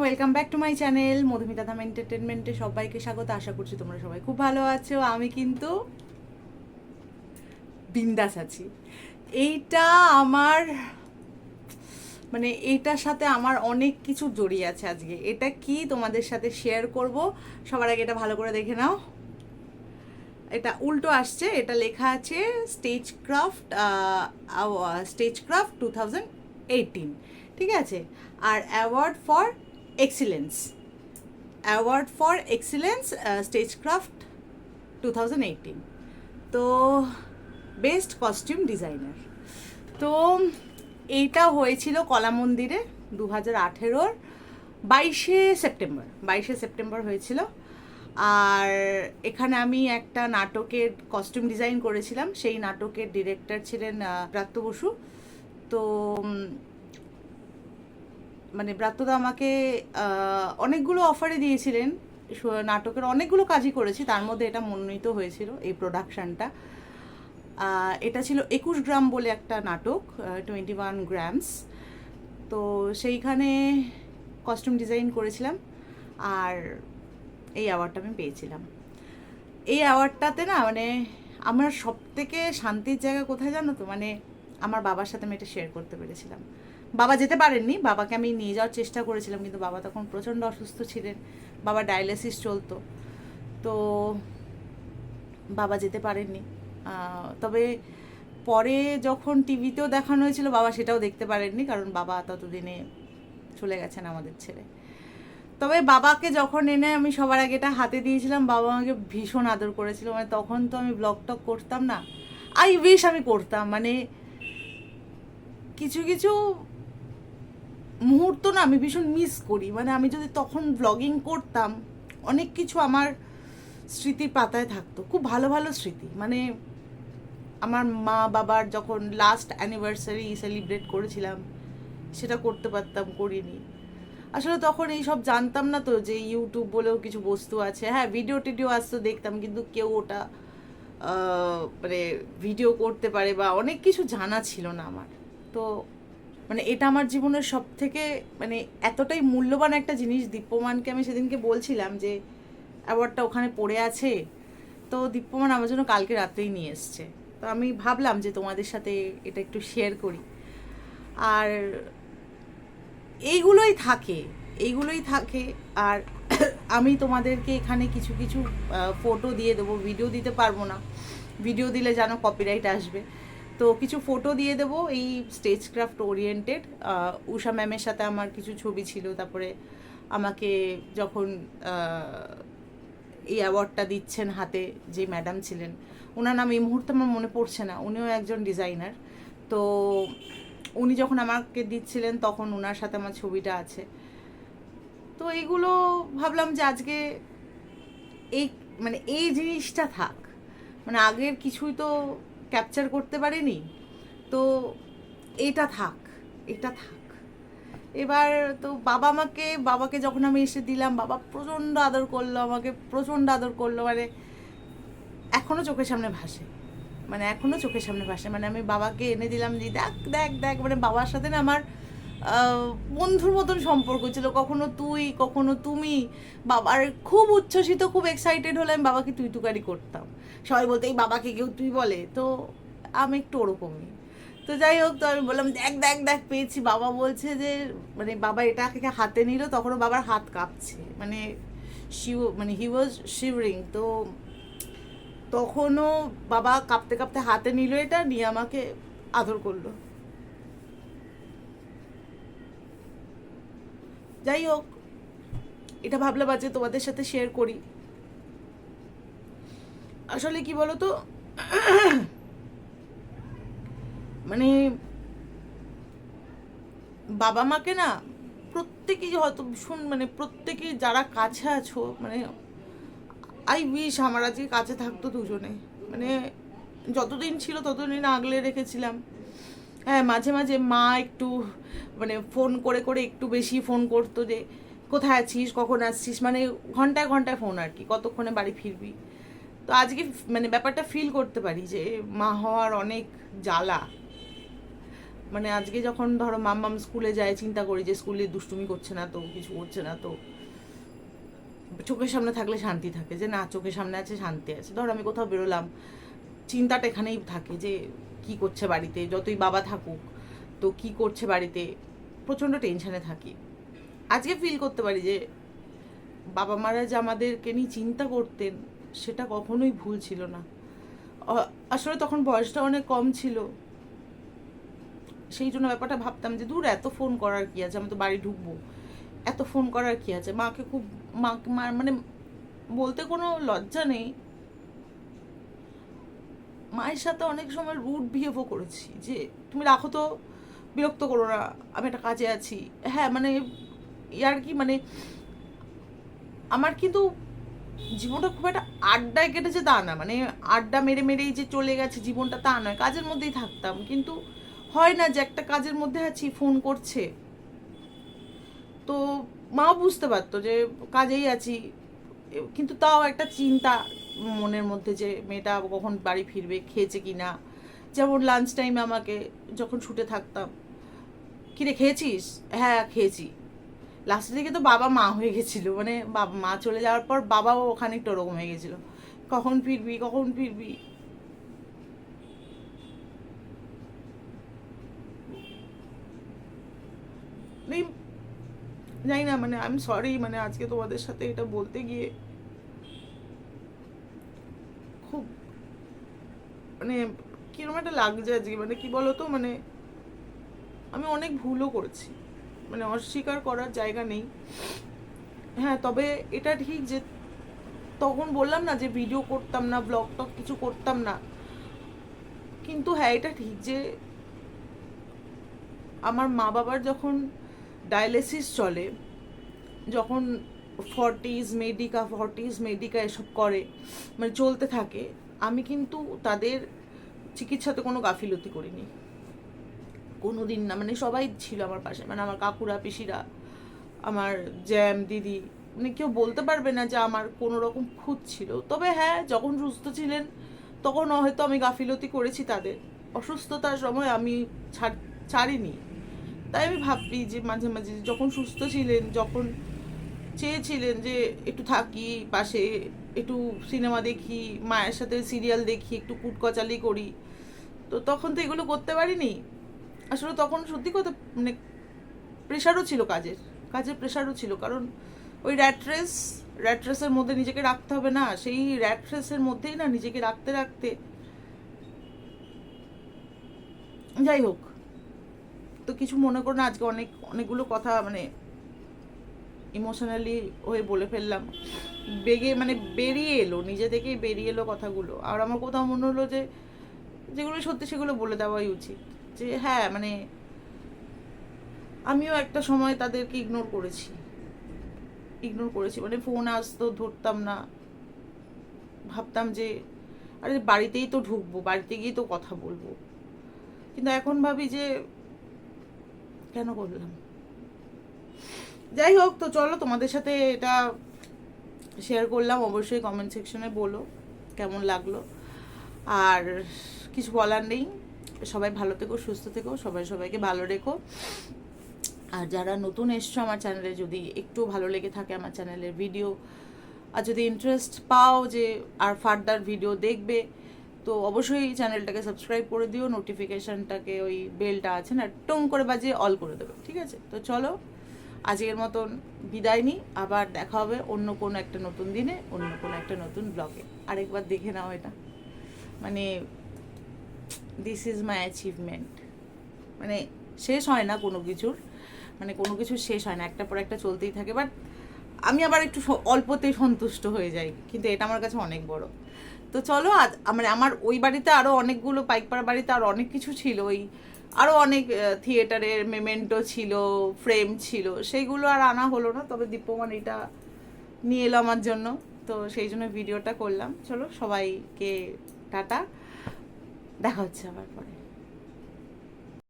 Welcome back to my channel Madhumita Dham এন্টারটেনমেন্টে সবাইকে স্বাগত। আশা করছি তোমরা সবাই খুব ভালো আছো। আমি কিন্তু বিন্দাস আছি। এইটা আমার মানে এইটার সাথে আমার অনেক কিছু জড়িয়ে আছে আজকে। এটা কি তোমাদের সাথে শেয়ার করব? সবার আগে এটা ভালো করে দেখে নাও। এটা উল্টো আসছে। এটা লেখা আছে stage craft stage craft two thousand eighteen ঠিক আছে? আর award for excellence award for excellence stage craft two তো বেস্ট কস্টিউম ডিজাইনার তো এইটা হয়েছিল কলা মন্দিরে দু হাজার আঠেরোর বাইশে সেপ্টেম্বর বাইশে সেপ্টেম্বর হয়েছিল। আর এখানে আমি একটা নাটকের কস্টিউম ডিজাইন করেছিলাম। সেই নাটকের ডিরেক্টর ছিলেন আহ, ব্রাত্য বসু। তো মানে ব্রাত্যদা আমাকে অনেকগুলো অফারে দিয়েছিলেন। নাটকের অনেকগুলো কাজই করেছি, তার মধ্যে এটা মনোনীত হয়েছিল এই প্রোডাকশানটা এটা ছিল একুশ গ্রাম বলে একটা নাটক টোয়েন্টি ওয়ান গ্রামস তো সেইখানে কস্টিউম ডিজাইন করেছিলাম, আর এই অ্যাওয়ার্ডটা আমি পেয়েছিলাম। এই অ্যাওয়ার্ডটাতে না মানে আমার সব থেকে শান্তির জায়গা কোথায় জানো তো? মানে আমার বাবার সাথে আমি এটা শেয়ার করতে পেরেছিলাম। বাবা যেতে পারেননি, বাবাকে আমি নিয়ে যাওয়ার চেষ্টা করেছিলাম, কিন্তু বাবা তখন প্রচণ্ড অসুস্থ ছিলেন, বাবা ডায়ালিসিস চলতো। তো বাবা যেতে পারেননি। তবে পরে যখন টিভিতেও দেখানো হয়েছিল, বাবা সেটাও দেখতে পারেননি, কারণ বাবা ততদিনে চলে গেছেন আমাদের ছেড়ে। তবে বাবাকে যখন এনে আমি সবার আগে এটা হাতে দিয়েছিলাম, বাবা আমাকে ভীষণ আদর করেছিল মানে তখন তো আমি ব্লগ টক করতাম না, আই উইশ আমি করতাম মানে কিছু কিছু মুহূর্ত না আমি ভীষণ মিস করি। মানে আমি যদি তখন ব্লগিং করতাম, অনেক কিছু আমার স্মৃতির পাতায় থাকতো। খুব ভালো ভালো স্মৃতি। মানে আমার মা বাবার যখন লাস্ট অ্যানিভার্সারি সেলিব্রেট করেছিলাম, সেটা করতে পারতাম, করিনি। আসলে তখন এই সব জানতাম না তো যে ইউটিউব বলেও কিছু বস্তু আছে। হ্যাঁ ভিডিও টিডিও আসতো দেখতাম, কিন্তু কেউ ওটা মানে ভিডিও করতে পারে বা অনেক কিছু জানা ছিল না আমার। তো মানে এটা আমার জীবনের সব থেকে মানে এতটাই মূল্যবান একটা জিনিস। দীপ্যমানকে আমি সেদিনকে বলছিলাম যে, অ্যাওয়ার্ডটা ওখানে পড়ে আছে। তো দীপ্যমান আমার জন্য কালকে রাত্রেই নিয়ে এসছে। তো আমি ভাবলাম যে তোমাদের সাথে এটা একটু শেয়ার করি। আর এইগুলোই থাকে এইগুলোই থাকে। আর আমি তোমাদেরকে এখানে কিছু কিছু ফটো দিয়ে দেবো। ভিডিও দিতে পারব না। ভিডিও দিলে যেন কপিরাইট আসবে। তো কিছু ফটো দিয়ে দেবো, এই স্টেজ ক্রাফট ওরিয়েন্টেড উষা ম্যামের সাথে আমার কিছু ছবি ছিল, তারপরে আমাকে যখন এই অ্যাওয়ার্ডটা দিচ্ছেন হাতে যে ম্যাডাম ছিলেন ওনার নাম এই মুহূর্তে আমার মনে পড়ছে না, উনিও একজন ডিজাইনার তো উনি যখন আমাকে দিচ্ছিলেন, তখন ওনার সাথে আমার ছবিটা আছে। তো এইগুলো ভাবলাম যে আজকে এই মানে এই জিনিসটা থাক। মানে আগের কিছুই তো ক্যাপচার করতে পারিনি? তো এটা থাক এটা থাক। এবার তো বাবা আমাকে বাবাকে যখন আমি এসে দিলাম, বাবা প্রচণ্ড আদর করল আমাকে, প্রচণ্ড আদর করল মানে এখনও চোখের সামনে ভাসে। মানে এখনও চোখের সামনে ভাসে। মানে আমি বাবাকে এনে দিলাম যে, দেখ দেখ দেখ। মানে বাবার সাথে না আমার বন্ধুর মতন সম্পর্ক ছিল। কখনো তুই, কখনো তুমি। বাবার খুব উচ্ছ্বসিত, খুব এক্সাইটেড হলে আমি বাবাকে তুই তুকারি করতাম। সবাই বলতে, এই বাবাকে কেউ তুই বলে? তো আমি একটু ওরকমই। তো যাই হোক, তো আমি বললাম, দেখ দেখ দেখ, পেয়েছি। বাবা বলছে যে মানে বাবা এটাকে হাতে নিল, তখনও বাবার হাত কাঁপছে। মানে শিও মানে হি ওয়াজ শিവরিং তো তখনও বাবা কাঁপতে কাঁপতে হাতে নিল এটা, নিয়ে আমাকে আদর করল। যাই হোক, এটা ভাবলাম আজকে তোমাদের সাথে শেয়ার করি। আসলে কি বলতো? মানে বাবা মাকে না প্রত্যেকেই হয়তো ভীষণ মানে প্রত্যেকেই যারা কাছে আছো মানে আই উইশ আমার আজকে কাছে থাকতো দুজনে। মানে যতদিন ছিল ততদিন আগলে রেখেছিলাম। হ্যাঁ মাঝে মাঝে মা একটু মানে ফোন করে করে একটু বেশি ফোন করতো যে, কোথায় আছিস? কখন আসছিস? মানে ঘন্টায় ঘন্টায় ফোন আর কি, কতক্ষণে বাড়ি ফিরবি? তো আজকে মানে ব্যাপারটা ফিল করতে পারি যে মা হওয়ার অনেক জ্বালা। মানে আজকে যখন ধরো মাম্মাম স্কুলে যায়, চিন্তা করি যে স্কুলে দুষ্টুমি করছে না তো, কিছু করছে না তো। চোখের সামনে থাকলে শান্তি থাকে যে না, চোখের সামনে আছে, শান্তি আছে। ধর আমি কোথাও বেরোলাম, চিন্তাটা এখানেই থাকে যে কি করছে বাড়িতে, যতই বাবা থাকুক, তো কি করছে বাড়িতে, প্রচণ্ড টেনশানে থাকি। আজকে ফিল করতে পারি যে বাবা মারা যে আমাদেরকে নিয়ে চিন্তা করতেন সেটা কখনোই ভুল ছিল না। আসলে তখন বয়সটা অনেক কম ছিল। সেই জন্য ব্যাপারটা ভাবতাম যে, দূর, এত ফোন করার কি আছে? আমি তো বাড়ি ঢুকবো। এত ফোন করার কি আছে? মাকে খুব মা মানে বলতে কোনো লজ্জা নেই। মায়ের সাথে অনেক সময় রুট বিহেভও করেছি যে, তুমি রাখো তো, বিরক্ত করো না, আমি একটা কাজে আছি। হ্যাঁ মানে ইয়ার কি মানে আমার কিন্তু জীবনটা খুব একটা আড্ডায় কেটেছে তা না। মানে আড্ডা মেরে মেরেই যে চলে গেছে জীবনটা তা নয়, কাজের মধ্যেই থাকতাম। কিন্তু হয় না যে একটা কাজের মধ্যে আছি, ফোন করছে। তো মাও বুঝতে পারতো যে কাজেই আছি। কিন্তু তাও একটা চিন্তা মনের মধ্যে যে মেয়েটা কখন বাড়ি ফিরবে, খেয়েছে কি না যেমন লাঞ্চ টাইমে আমাকে যখন ছুটে থাকতাম, কিরে, খেয়েছিস? হ্যাঁ খেয়েছি। লাস্টের দিকে তো বাবা মা হয়ে গেছিল মানে বাবা মা চলে যাওয়ার পর বাবাও খানিকটা ওরকম হয়ে গেছিল। কখন ফিরবি কখন ফিরবি? জানি না মানে আই এম সরি মানে আজকে তোমাদের সাথে এটা বলতে গিয়ে খুব মানে কীরকম একটা লাগছে আজকে মানে কি বলতো মানে আমি অনেক ভুলও করেছি। মানে অস্বীকার করার জায়গা নেই। হ্যাঁ তবে এটা ঠিক যে তখন বললাম না যে ভিডিও করতাম না ব্লগ টক কিছু করতাম না। কিন্তু হ্যাঁ এটা ঠিক যে আমার মা বাবার যখন ডায়ালিসিস চলে, যখন ফর্টিজ মেডিকা ফর্টিজ মেডিকা এসব করে মানে চলতে থাকে, আমি কিন্তু তাদের চিকিৎসাতে কোনো গাফিলতি করিনি। কোনো দিন না মানে সবাই ছিল আমার পাশে মানে আমার কাকুরা, পিসিরা, আমার জ্যাম, দিদি মানে কেউ বলতে পারবে না যে আমার কোনো রকম খুঁত ছিল। তবে হ্যাঁ যখন সুস্থ ছিলেন, তখন হয়তো আমি গাফিলতি করেছি তাদের। অসুস্থতার সময় আমি ছাড়, ছাড়িনি। তাই আমি ভাবি যে মাঝে মাঝে যখন সুস্থ ছিলেন, যখন চেয়েছিলেন যে একটু থাকি, পাশে একটু সিনেমা দেখি, মায়ের সাথে সিরিয়াল দেখি, একটু কুটকচালি করি, তো তখন তো এগুলো করতে পারিনি। আসলে তখন সত্যি কথা মানে প্রেশারও ছিল কাজের কাজের প্রেশারও ছিল। কারণ ওই র্যাট রেস মধ্যে নিজেকে রাখতে হবে না। সেই র্যাট রেসের মধ্যেই না নিজেকে রাখতে রাখতে। যাই হোক, তো কিছু মনে করো না, আজকে অনেক, অনেকগুলো কথা মানে ইমোশনালি হয়ে বলে ফেললাম। বেগে মানে বেরিয়ে এলো, নিজে থেকেই বেরিয়ে এলো কথাগুলো। আর আমার কোথাও মনে হলো যে, যেগুলো সত্যি সেগুলো বলে দেওয়াই উচিত। যে হ্যাঁ মানে আমিও একটা সময় তাদেরকে ইগনোর করেছি। ইগনোর করেছি। মানে ফোন আসতো ধরতাম না। ভাবতাম যে, আরে বাড়িতেই তো ঢুকবো, বাড়িতে গিয়ে তো কথা বলব। কিন্তু এখন ভাবি যে, কেন করলাম? যাই হোক, তো চলো তোমাদের সাথে এটা শেয়ার করলাম। অবশ্যই কমেন্ট সেকশনে বলো, কেমন লাগল। আর কিছু বলার নেই। সবাই ভালো থেকো, সুস্থ থেকো, সবাই সবাইকে ভালো রেখো। আর যারা নতুন এসছো আমার চ্যানেলে যদি একটু ভালো লেগে থাকে আমার চ্যানেলের ভিডিও আর যদি ইন্টারেস্ট পাও যে আর ফার্দার ভিডিও দেখবে, তো অবশ্যই চ্যানেলটাকে সাবস্ক্রাইব করে দিও নোটিফিকেশানটাকে ওই বেলটা আছে না, টং করে বাজিয়ে অল করে দেবে, ঠিক আছে? তো চলো, আজকের মতন বিদায় নিই, আবার দেখা হবে অন্য কোনো একটা নতুন দিনে, অন্য কোনো একটা নতুন ব্লগে আরেকবার দেখে নাও এটা। মানে দিস ইজ মাই অ্যাচিভমেন্ট মানে শেষ হয় না কোনো কিছুর। মানে কোনো কিছু শেষ হয় না। একটা পর একটা চলতেই থাকে। বাট আমি আবার একটু অল্পতেই সন্তুষ্ট হয়ে যাই। কিন্তু এটা আমার কাছে অনেক বড়। তো চলো আজ মানে আমার ওই বাড়িতে আরও অনেকগুলো পাইকপাড়া বাড়িতে আরও অনেক কিছু ছিল। ওই আরও অনেক থিয়েটারের মেমেন্টো ছিল ফ্রেম ছিল। সেইগুলো আর আনা হলো না। তবে দীপ্যমান এটা নিয়ে এলো আমার জন্য। তো সেই জন্য ভিডিওটা করলাম। চলো সবাইকে টাটা। দেখা হচ্ছে আবার পরে।